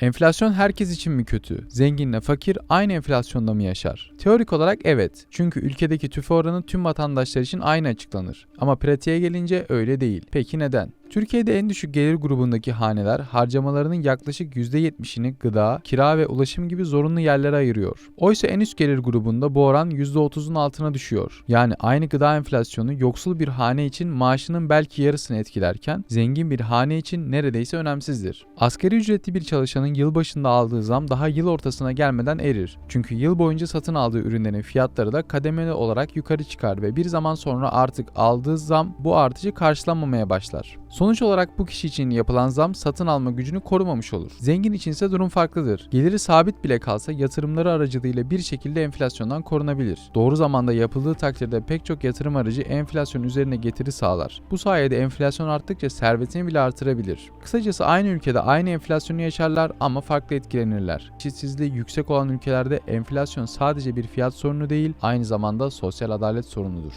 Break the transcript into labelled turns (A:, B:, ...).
A: Enflasyon herkes için mi kötü? Zenginle fakir aynı enflasyonda mı yaşar? Teorik olarak evet. Çünkü ülkedeki tüfe oranı tüm vatandaşlar için aynı açıklanır. Ama pratiğe gelince öyle değil. Peki neden? Türkiye'de en düşük gelir grubundaki haneler harcamalarının yaklaşık %70'ini gıda, kira ve ulaşım gibi zorunlu yerlere ayırıyor. Oysa en üst gelir grubunda bu oran %30'un altına düşüyor. Yani aynı gıda enflasyonu yoksul bir hane için maaşının belki yarısını etkilerken zengin bir hane için neredeyse önemsizdir. Asgari ücretli bir çalışanın yıl başında aldığı zam daha yıl ortasına gelmeden erir. Çünkü yıl boyunca satın aldığı ürünlerin fiyatları da kademeli olarak yukarı çıkar ve bir zaman sonra artık aldığı zam bu artışı karşılanmamaya başlar. Sonuç olarak bu kişi için yapılan zam satın alma gücünü korumamış olur. Zengin içinse durum farklıdır. Geliri sabit bile kalsa yatırımları aracılığıyla bir şekilde enflasyondan korunabilir. Doğru zamanda yapıldığı takdirde pek çok yatırım aracı enflasyon üzerine getiri sağlar. Bu sayede enflasyon arttıkça servetini bile artırabilir. Kısacası aynı ülkede aynı enflasyonu yaşarlar ama farklı etkilenirler. Eşitsizliği yüksek olan ülkelerde enflasyon sadece bir fiyat sorunu değil, aynı zamanda sosyal adalet sorunudur.